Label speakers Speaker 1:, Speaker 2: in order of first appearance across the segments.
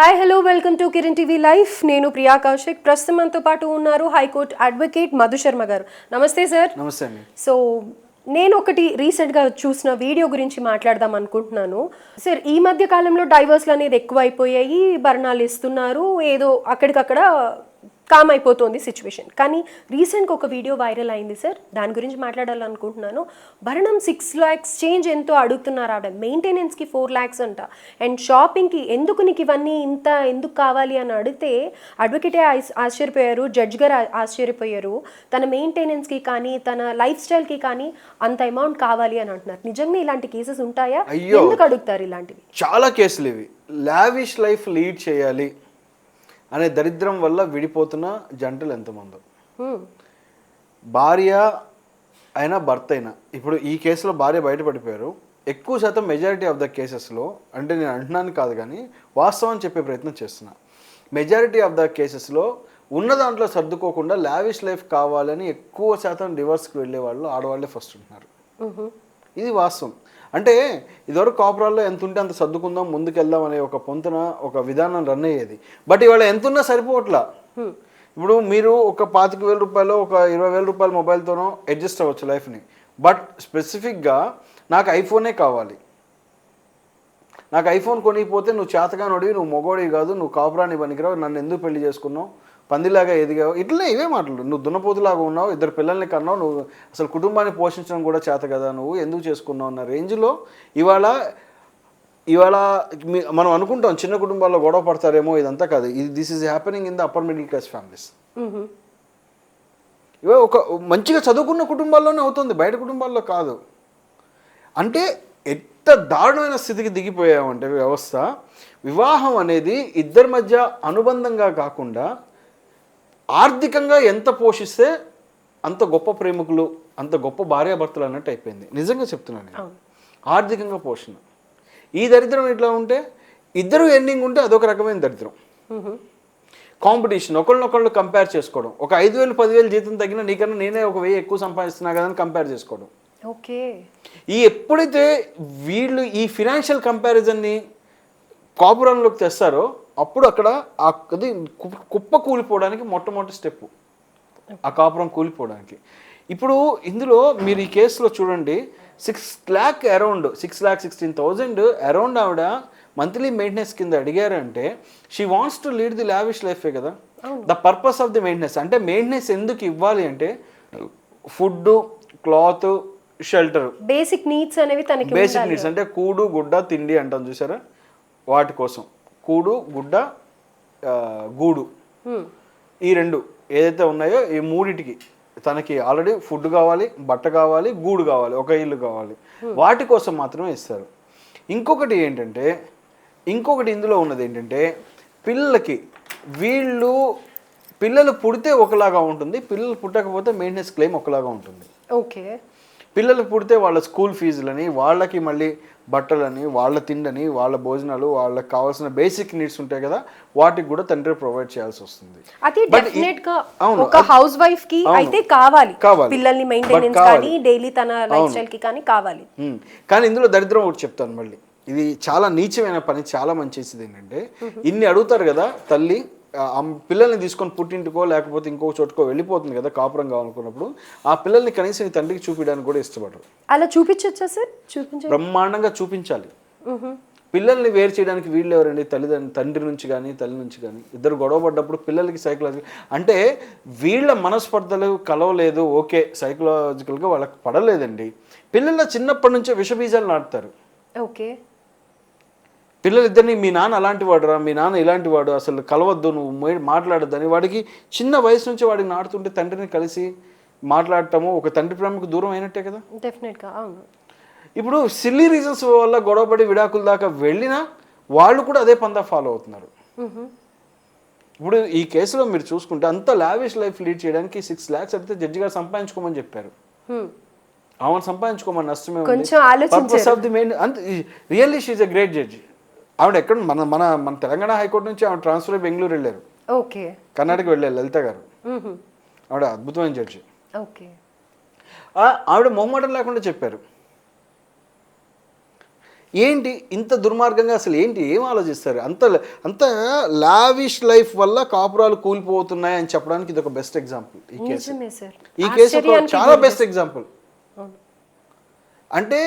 Speaker 1: Hi hello welcome to Kiran TV life నేను ప్రియా కౌశిక్. ప్రస్తుతం మనతో పాటు ఉన్నారు హైకోర్టు అడ్వకేట్ మధు శర్మ గారు. నమస్తే సార్
Speaker 2: నమస్తే
Speaker 1: సో నేను ఒకటి రీసెంట్గా చూసిన వీడియో గురించి మాట్లాడదాం అనుకుంటున్నాను. సార్ ఈ మధ్య కాలంలో డైవర్స్లు అనేది ఎక్కువ అయిపోయాయి భరణాలు ఇస్తున్నారు ఏదో అక్కడికక్కడ కామ్ అయిపోతుంది సిచ్యువేషన్ కానీ రీసెంట్గా ఒక వీడియో వైరల్ అయింది సార్ దాని గురించి మాట్లాడాలనుకుంటున్నాను. భరణం సిక్స్ ల్యాక్స్ చేంజ్ ఎంతో అడుగుతున్నారు ఆవిడ. మెయింటెనెన్స్కి ఫోర్ ల్యాక్స్ అంట. అండ్ షాపింగ్కి ఎందుకు నీకు ఇవన్నీ ఇంత ఎందుకు కావాలి అని అడిగితే అడ్వకేటే ఆశ్- ఆశ్చర్యపోయారు జడ్జ్ గారు ఆశ్చర్యపోయారు. తన మెయింటెనెన్స్కి కానీ తన లైఫ్ స్టైల్కి కానీ అంత అమౌంట్ కావాలి అని అంటున్నారు. నిజంగా ఇలాంటి కేసెస్ ఉంటాయా. ఎందుకు అడుగుతారు ఇలాంటివి?
Speaker 2: చాలా కేసులు ఇవి. లావిష్ లైఫ్ లీడ్ చేయాలి. అనే దరిద్రం వల్ల విడిపోతున్న జంటలు ఎంతమందో. భార్య అయినా భర్త అయినా ఇప్పుడు ఈ కేసులో భార్య బయటపడిపోయారు. ఎక్కువ శాతం మెజారిటీ ఆఫ్ ద కేసెస్లో అంటే నేను అంటున్నాను కాదు కానీ వాస్తవం చెప్పే ప్రయత్నం చేస్తున్నా. మెజారిటీ ఆఫ్ ద కేసెస్లో ఉన్న దాంట్లో సర్దుకోకుండా లావిష్ లైఫ్ కావాలని ఎక్కువ శాతం డివర్స్కి వెళ్ళే వాళ్ళు ఆడవాళ్ళే ఫస్ట్ ఉంటున్నారు. ఇది వాస్తవం. అంటే ఇదివరకు కాపురాల్లో ఎంత ఉంటే అంత సర్దుకుందాం ముందుకెళ్దాం అనే ఒక పొంతన ఒక విధానం రన్ అయ్యేది. బట్ ఇవాళ ఎంత ఉన్నా సరిపోవట్లా ఇప్పుడు మీరు ఒక పాతిక వేల రూపాయలు ఒక ఇరవై వేల రూపాయల మొబైల్తోనో అడ్జస్ట్ అవ్వచ్చు లైఫ్ని. బట్ స్పెసిఫిక్గా నాకు ఐఫోనే కావాలి. నాకు ఐఫోన్ కొనిపోతే నువ్వు చేతగానోడివి నువ్వు మొగోడివి కాదు నువ్వు కాపురాన్ని పనికిరావు నన్ను ఎందుకు పెళ్ళి చేసుకున్నావు? పందిలాగా ఎదిగావు. ఇట్లనే ఇవే మాటలు. నువ్వు దున్నపోతులాగా ఉన్నావు ఇద్దరు పిల్లల్ని కన్నావు నువ్వు అసలు కుటుంబాన్ని పోషించడం కూడా చేత కదా నువ్వు ఎందుకు చేసుకున్నావు అన్న రేంజ్లో ఇవాళ ఇవాళ మనం అనుకుంటాం చిన్న కుటుంబాల్లో గొడవ పడతారేమో ఇదంతా కాదు. ఇది this is happening in the upper middle class families. ఇవే ఒక మంచిగా చదువుకున్న కుటుంబాల్లోనే అవుతుంది బయట కుటుంబాల్లో కాదు. అంటే ఎంత దారుణమైన స్థితికి దిగిపోయామంటే వ్యవస్థ వివాహం అనేది ఇద్దరి మధ్య అనుబంధంగా కాకుండా ఆర్థికంగా ఎంత పోషిస్తే అంత గొప్ప ప్రేమికులు అంత గొప్ప భార్యాభర్తలు అన్నట్టు అయిపోయింది. నిజంగా చెప్తున్నాను నేను. ఆర్థికంగా పోషణ. ఈ దరిద్రం ఇట్లా ఉంటే ఇద్దరు ఎండింగ్ ఉంటే అదొక రకమైన దరిద్రం. కాంపిటీషన్ ఒకళ్ళనొకళ్ళు కంపేర్ చేసుకోవడం. ఒక ఐదు వేలు పదివేలు జీతం తగ్గినా నీకన్నా నేనే ఒక వెయ్యి ఎక్కువ సంపాదిస్తున్నా కదా అని కంపేర్ చేసుకోవడం.
Speaker 1: ఓకే.
Speaker 2: ఈ ఎప్పుడైతే వీళ్ళు ఈ ఫినాన్షియల్ కంపారిజన్ని కాపురంలోకి తెస్తారో అప్పుడు అక్కడ అది కుప్ప కూలిపోవడానికి మొట్టమొదటి స్టెప్ ఆ కాపురం కూలిపోవడానికి. ఇప్పుడు ఇందులో మీరు ఈ కేసులో చూడండి. Six lakh around six lakh sixteen thousand around ఆవిడ మంత్లీ మెయింటెనెన్స్ కింద అడిగారంటే she wants to lead the lavish లైఫే కదా? The purpose of the maintenance అంటే మెయింటెనెన్స్ ఎందుకు ఇవ్వాలి అంటే food cloth shelter.
Speaker 1: Basic needs అనేవి తనకి
Speaker 2: బేసిక్ నీడ్స్ అంటే కూడు గుడ్డ తిండి అంటాం చూసారా? వాటి కోసం. కూడు గుడ్డ గూడు. ఈ రెండు ఏదైతే ఉన్నాయో ఈ మూడిటికి తనకి ఆల్రెడీ ఫుడ్ కావాలి బట్ట కావాలి గూడు కావాలి ఒక ఇల్లు కావాలి. వాటి కోసం మాత్రమే ఇస్తారు. ఇంకొకటి ఏంటంటే ఇంకొకటి ఇందులో ఉన్నది ఏంటంటే పిల్లలకి వీళ్ళు పిల్లలు పుడితే ఒకలాగా ఉంటుంది పిల్లలు పుట్టకపోతే మెయింటెనెన్స్ క్లెయిమ్ ఒకలాగా ఉంటుంది.
Speaker 1: ఓకే.
Speaker 2: పిల్లలు పుడితే వాళ్ళ స్కూల్ ఫీజులని వాళ్ళకి మళ్ళీ బట్టలని వాళ్ళ తిండని వాళ్ళ భోజనాలు వాళ్ళకి కావాల్సిన బేసిక్ నీడ్స్ ఉంటాయి కదా వాటికి కూడా తండ్రి ప్రొవైడ్ చేయాల్సి వస్తుంది
Speaker 1: అది
Speaker 2: డెఫినెట్గా
Speaker 1: ఒక హౌస్ వైఫ్కి అయితే కావాలి. పిల్లల్ని మెయింటెనెన్స్. కానీ డైలీ తన లైఫ్ స్టైల్కి కానీ కావాలి.
Speaker 2: కానీ ఇందులో దరిద్రం ఒకటి చెప్తాను మళ్ళీ ఇది చాలా నీచమైన పని చాలా మంచిది ఏంటంటే ఇన్ని అడుగుతారు కదా తల్లి ఆ పిల్లల్ని తీసుకొని పుట్టింటికో లేకపోతే ఇంకో చోటుకో వెళ్ళిపోతుంది కదా కాపురం కావాలనుకున్నప్పుడు ఆ పిల్లల్ని కనీసం ఈ తండ్రికి చూపించడానికి కూడా ఇష్టపడరు.
Speaker 1: అలా చూపించొచ్చా సార్? చూపించ
Speaker 2: బ్రహ్మాండంగా చూపించాలి. పిల్లల్ని వేరు చేయడానికి వీళ్ళు ఎవరండి? తల్లిదండ్రులు తండ్రి నుంచి కానీ తల్లి నుంచి కానీ ఇద్దరు గొడవ పడ్డప్పుడు పిల్లలకి సైకలాజికల్ అంటే వీళ్ళ మనస్పర్ధలు కలవలేదు ఓకే సైకలాజికల్గా వాళ్ళకి పడలేదండి. పిల్లల చిన్నప్పటి నుంచే విషబీజాలు నాటుతారు.
Speaker 1: ఓకే.
Speaker 2: పిల్లలిద్దరిని మీ నాన్న అలాంటి వాడురా మీ నాన్న ఇలాంటి వాడు అసలు కలవద్దు నువ్వు మాట్లాడొద్దని వాడికి చిన్న వయసు నుంచి వాడికి నాటుతుంటే తండ్రిని కలిసి మాట్లాడటము ఒక తండ్రి ప్రేమకు దూరం అయినట్టే కదా
Speaker 1: డెఫినెట్గా అవును
Speaker 2: ఇప్పుడు సిల్లీ రీజన్స్ వల్ల గొడవపడి విడాకుల దాకా వెళ్ళినా వాళ్ళు కూడా అదే పందా ఫాలో అవుతున్నారు. ఇప్పుడు ఈ కేసులో మీరు చూసుకుంటే అంత లావిష్ లైఫ్ లీడ్ చేయడానికి సిక్స్ ల్యాక్స్ అయితే జడ్జి గారు సంపాదించుకోమని చెప్పారు. ఆమెను సంపాదించుకోమని నష్టమే
Speaker 1: కొంచెం ఆలోచించారు.
Speaker 2: Really she a great judge ఆవిడ ఎక్కడ మన మన మన తెలంగాణ హైకోర్టు నుంచి ఆవిడ ట్రాన్స్ఫర్ అయ్యి బెంగళూరు వెళ్ళారు.
Speaker 1: ఓకే.
Speaker 2: కర్ణాటక వెళ్ళారు లలిత గారు. ఆవిడ అద్భుతమైన జడ్జి.
Speaker 1: ఓకే.
Speaker 2: ఆవిడ మొహమాటం లేకుండా చెప్పారు. ఏంటి ఇంత దుర్మార్గంగా అసలు ఏంటి? ఏం ఆలోచిస్తారు? అంత అంత లావిష్ లైఫ్ వల్ల కాపురాలు కూలిపోతున్నాయి అని చెప్పడానికి ఇది ఒక బెస్ట్ ఎగ్జాంపుల్ ఈ కేసు. ఈ కేసు చాలా బెస్ట్ ఎగ్జాంపుల్. అంటే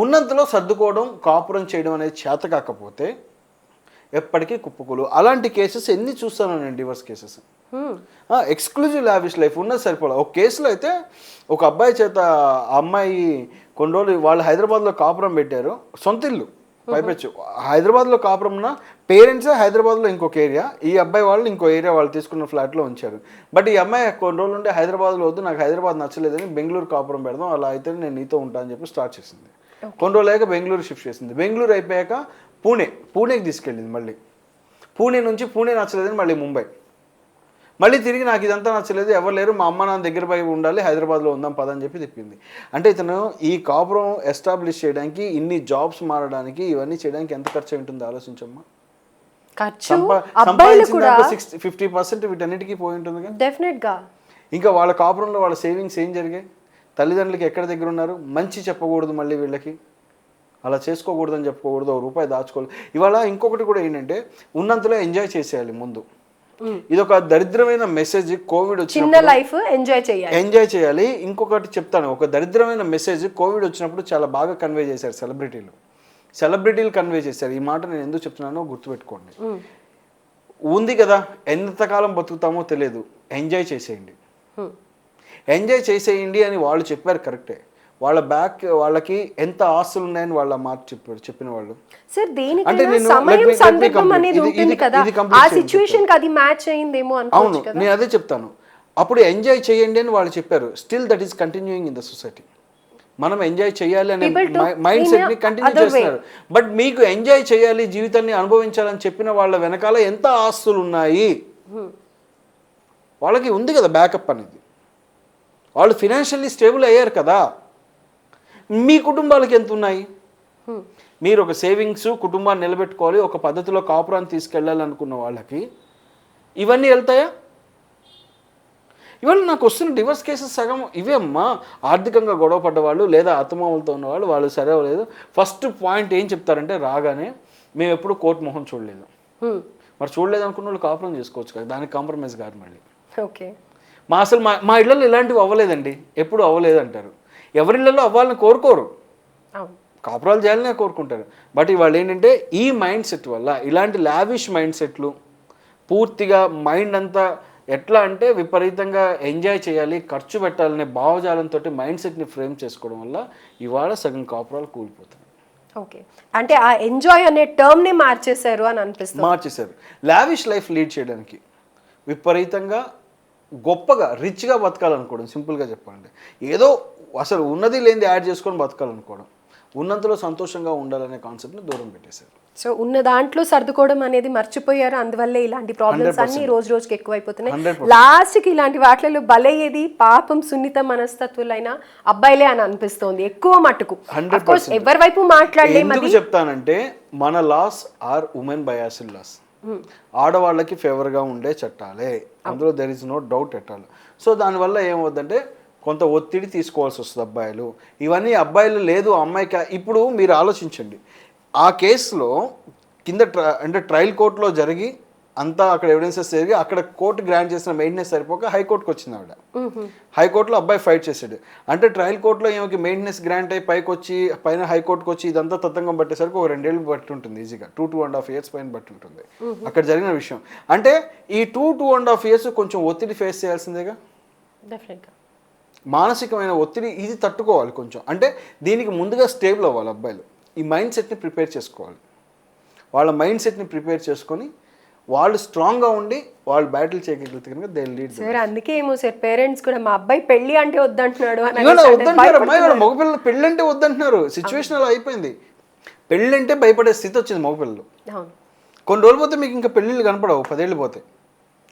Speaker 2: ఉన్నంతలో సర్దుకోవడం కాపురం చేయడం అనేది చేత కాకపోతే ఎప్పటికీ కుప్పకులు అలాంటి కేసెస్ ఎన్ని చూస్తాను నేను divorce cases. Exclusive lavish life ఉన్నది సరిపోలే. ఒక కేసులో అయితే ఒక అబ్బాయి చేత అమ్మాయి కొన్ని రోజులు వాళ్ళు హైదరాబాద్లో కాపురం పెట్టారు. సొంత ఇల్లు. పైపెచ్చు. హైదరాబాద్లో కాపురం ఉన్న పేరెంట్స్ హైదరాబాద్లో ఇంకొక ఏరియా. ఈ అబ్బాయి వాళ్ళు ఇంకో ఏరియా వాళ్ళు తీసుకున్న ఫ్లాట్లో ఉంచారు. బట్ ఈ అమ్మాయి కొన్ని రోజులు ఉంటే హైదరాబాద్లో వద్దు నాకు హైదరాబాద్ నచ్చలేదని బెంగళూరు కాపురం పెడదాం అలా అయితే నేను నీతో ఉంటా అని చెప్పి స్టార్ట్ చేసింది. కొన్ని రోజులు అయ్యాక బెంగళూరు షిఫ్ట్ చేసింది. బెంగళూరు అయిపోయాక పూణే పూణేకి తీసుకెళ్ళింది మళ్ళీ. పూణే నుంచి పూణే నచ్చలేదని మళ్ళీ ముంబై. మళ్ళీ తిరిగి నాకు ఇదంతా నచ్చలేదు ఎవరు లేరు మా అమ్మ నాన్న దగ్గర పోయి ఉండాలి హైదరాబాద్లో ఉందాం పద అని చెప్పి తిప్పింది. అంటే ఇతను ఈ కాపురం ఎస్టాబ్లిష్ చేయడానికి ఇన్ని జాబ్స్ మారడానికి ఇవన్నీ చేయడానికి ఎంత ఖర్చు ఉంటుంది ఆలోచించమ్మా? ఫిఫ్టీ పర్సెంట్ వీటన్నిటికీ పోయి ఉంటుంది కదా.
Speaker 1: డెఫినెట్గా.
Speaker 2: ఇంకా వాళ్ళ కాపురంలో వాళ్ళ సేవింగ్స్ ఏం జరిగాయి? తల్లిదండ్రులకి ఎక్కడ దగ్గర ఉన్నారు? మంచి చెప్పకూడదు మళ్ళీ వీళ్ళకి. అలా చేసుకోకూడదని చెప్పుకోకూడదు ఒక రూపాయి దాచుకోవాలి. ఇవాళ ఇంకొకటి కూడా ఏంటంటే ఉన్నంతలో ఎంజాయ్ చేసేయాలి ముందు. ఇది ఒక దరిద్రమైన మెసేజ్ కోవిడ్
Speaker 1: చిన్న లైఫ్ ఎంజాయ్ చేయాలి.
Speaker 2: ఎంజాయ్ చేయాలి. ఇంకొకటి చెప్తాను ఒక దరిద్రమైన మెసేజ్ కోవిడ్ వచ్చినప్పుడు చాలా బాగా కన్వే చేశారు సెలబ్రిటీలు సెలబ్రిటీలు కన్వే చేశారు. ఈ మాట నేను ఎందుకు చెప్తున్నానో గుర్తుపెట్టుకోండి. ఉంది కదా ఎంతకాలం బతుకుతామో తెలియదు. ఎంజాయ్ చేసేయండి. ఎంజాయ్ చేసేయండి అని వాళ్ళు చెప్పారు కరెక్టే. వాళ్ళ బ్యాక్ వాళ్ళకి ఎంత ఆస్తులు ఉన్నాయని వాళ్ళ మాట చెప్పారు చెప్పిన వాళ్ళు.
Speaker 1: సార్ దేనికైనా సమయం సందర్భం. అనేది ఉంటుంది కదా. ఆ కి అది మ్యాచ్
Speaker 2: అవును నేను అదే చెప్తాను. అప్పుడు ఎంజాయ్ చేయండి అని వాళ్ళు చెప్పారు. Still that is continuing in the society మనం ఎంజాయ్ చేయాలి అనే మైండ్ సెట్ని కంటిన్యూ. చేస్తున్నారు. బట్ మీకు ఎంజాయ్ చేయాలి జీవితాన్ని అనుభవించాలని చెప్పిన వాళ్ళ వెనకాల ఎంత ఆస్తులు ఉన్నాయి వాళ్ళకి ఉంది కదా బ్యాకప్ అనేది. వాళ్ళు ఫినాన్షియల్లీ స్టేబుల్ అయ్యారు కదా. మీ కుటుంబాలకి ఎంత ఉన్నాయి. మీరు ఒక సేవింగ్స్ కుటుంబాన్ని నిలబెట్టుకోవాలి ఒక పద్ధతిలో కాపురాన్ని తీసుకెళ్ళాలి అనుకున్న వాళ్ళకి ఇవన్నీ వెళ్తాయా? ఇవాళ నాకు వస్తున్న డివర్స్ కేసెస్ సగం ఇవే అమ్మా ఆర్థికంగా గొడవ పడ్డ వాళ్ళు లేదా అత్తమామలతో ఉన్నవాళ్ళు వాళ్ళు సరే లేదు ఫస్ట్ పాయింట్ ఏం చెప్తారంటే రాగానే మేము ఎప్పుడు కోర్టు మొహం చూడలేదు. మరి చూడలేదు అనుకున్న వాళ్ళు కాపురం చేసుకోవచ్చు కదా. దానికి కాంప్రమైజ్ కాదు మళ్ళీ.
Speaker 1: ఓకే.
Speaker 2: మా అసలు మా మా ఇళ్ళలో ఇలాంటివి అవ్వలేదండి. ఎప్పుడు అవ్వలేదు అంటారు. ఎవరి ఇళ్ళలో అవ్వాలని కోరుకోరు. కాపురాలు చేయాలనే కోరుకుంటారు. బట్ ఇవాళ ఏంటంటే ఈ మైండ్ సెట్ వల్ల ఇలాంటి లావిష్ మైండ్ సెట్లు పూర్తిగా మైండ్ అంతా ఎట్లా అంటే విపరీతంగా ఎంజాయ్ చేయాలి ఖర్చు పెట్టాలనే భావజాలంతో మైండ్ సెట్ని ఫ్రేమ్ చేసుకోవడం వల్ల ఇవాళ సగం కాపురాలు కూలిపోతాయి
Speaker 1: ఓకే. అంటే ఆ ఎంజాయ్ అనే టర్మ్ నే మార్చేశారు అని అనిపిస్తుంది.
Speaker 2: మార్చేశారు. లావిష్ లైఫ్ లీడ్ చేయడానికి విపరీతంగా గొప్పగా రిచ్గా బతకాలనుకోవడం సింపుల్గా చెప్పాలంటే. ఏదో అసలు ఉన్నది లేనిది యాడ్ చేసుకొని బతకాలనుకోవడం. ఉన్నంతలో సంతోషంగా ఉండాలనే కాన్సెప్ట్ని దూరం పెట్టేశారు.
Speaker 1: సో ఉన్న దాంట్లో సర్దుకోవడం అనేది మర్చిపోయారు. అందువల్లే ఇలాంటి ప్రాబ్లమ్స్ అన్ని రోజు రోజుకి ఎక్కువైపోతున్నాయి.
Speaker 2: 100%.
Speaker 1: లాస్ట్కి ఇలాంటి వాటిలో బలయ్యేది పాపం సున్నిత మనస్తత్వులైన అబ్బాయిలే అని అనిపిస్తోంది. ఎక్కువ మట్టుకు.
Speaker 2: 100%
Speaker 1: కోర్స్ ఎవరి వైపు మాట్లాడలేము
Speaker 2: ఎందుకు చెప్తానంటే మన laws are women biased laws ఆడవాళ్ళకి ఫేవర్గా ఉండే చట్టాలే. అందులో దెర్ ఇస్ నో డౌట్ ఎట్టాలి సో దానివల్ల ఏమవుద్దంటే కొంత ఒత్తిడి తీసుకోవాల్సి వస్తుంది అబ్బాయిలు. ఇవన్నీ అబ్బాయిలు లేదు అమ్మాయికి ఇప్పుడు మీరు ఆలోచించండి. ఆ కేసులో కింద ట్ర అంటే ట్రయల్ కోర్టులో జరిగి అంతా అక్కడ ఎవిడెన్సెస్ జరిగి అక్కడ కోర్టు గ్రాంట్ చేసిన మెయింటెనెన్స్ సరిపోక హైకోర్టుకి వచ్చింది ఆవిడ. హైకోర్టులో అబ్బాయి ఫైట్ చేసాడు అంటే ట్రయల్ కోర్టులో ఈమెకి మెయింటెనెన్స్ గ్రాంట్ అయి పైకి వచ్చి పైన హైకోర్టుకి వచ్చి ఇదంతా తతంగం పట్టేసరికి ఒక రెండేళ్ళు బట్టి ఉంటుంది ఈజీగా two two and half years పైన బట్టి ఉంటుంది అక్కడ జరిగిన విషయం. అంటే ఈ two two and half years కొంచెం ఒత్తిడి ఫేస్ చేయాల్సిందేగా? మానసికమైన ఒత్తిడి ఇది తట్టుకోవాలి కొంచెం. అంటే దీనికి ముందుగా స్టేబుల్ అవ్వాలి అబ్బాయిలు. ఈ మైండ్ సెట్ని ప్రిపేర్ చేసుకోవాలి. వాళ్ళ మైండ్ సెట్ని ప్రిపేర్ చేసుకొని వాళ్ళు స్ట్రాంగ్గా ఉండి వాళ్ళు బ్యాటిల్ చేయగలిగితే కనుక దే లీడ్
Speaker 1: సార్ అందుకే ఏమో సార్ పేరెంట్స్ కూడా మా అబ్బాయి పెళ్ళి అంటే వద్దంటున్నాడు అంటే
Speaker 2: వద్దంటున్నారు అమ్మాయి ఇవాళ మగపిల్లలు పెళ్ళంటే వద్దంటున్నారు. సిచ్యువేషన్ అలా అయిపోయింది. పెళ్ళంటే భయపడే స్థితి వచ్చింది మగపిల్లలు. కొన్ని రోజులు పోతే మీకు ఇంకా పెళ్ళిళ్ళు కనపడవు పదేళ్ళు పోతే.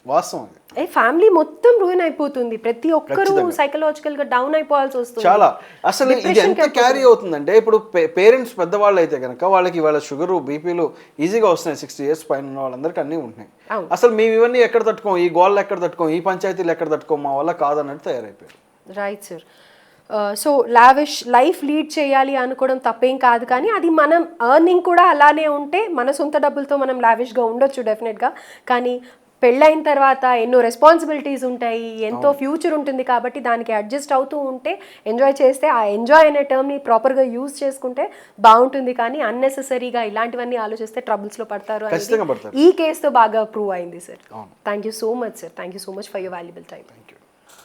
Speaker 2: వాస్తవం
Speaker 1: ఏ ఫ్యామిలీ మొత్తం రూయిన్ అయిపోతుంది. ప్రతి ఒక్కరూ సైకలాజికల్గా డౌన్ అయిపోవాల్సి వస్తుంది.
Speaker 2: చాలా. అసలు ఇది ఎంత క్యారీ అవుతుందంటే ఇప్పుడు పేరెంట్స్ పెద్దవాళ్ళు అయితే కనుక వాళ్ళకి వాళ్ళ షుగరు బీపీలు ఈజీగా వస్తున్నాయి. సిక్స్టీ ఇయర్స్ పైన ఉన్న వాళ్ళందరికీ అన్నీ ఉంటున్నాయి. అసలు మేము ఇవన్నీ ఎక్కడ తట్టుకోం? ఈ గోళ్ళు ఎక్కడ తట్టుకోం? ఈ పంచాయతీలు ఎక్కడ తట్టుకోం? మా వల్ల కాదన్నట్టు తయారైపోయారు.
Speaker 1: Right sir so lavish life lead చేయాలి అనుకోవడం తప్పేం కాదు కానీ అది మనం ఎర్నింగ్ కూడా అలానే ఉంటే మన సొంత డబ్బులతో మనం లావిష్గా ఉండొచ్చు డెఫినెట్గా కానీ పెళ్ళైన తర్వాత ఎన్నో రెస్పాన్సిబిలిటీస్ ఉంటాయి ఎంతో ఫ్యూచర్ ఉంటుంది కాబట్టి దానికి అడ్జస్ట్ అవుతూ ఉంటే ఎంజాయ్ చేస్తే ఆ ఎంజాయ్ అనే టర్మ్ని ప్రాపర్గా యూజ్ చేసుకుంటే బాగుంటుంది కానీ అన్నెసెసరీగా ఇలాంటివన్నీ ఆలోచిస్తే ట్రబుల్స్లో పడతారు ఈ కేసుతో బాగా ప్రూవ్ అయింది sir thank you so much sir thank you so much for your valuable time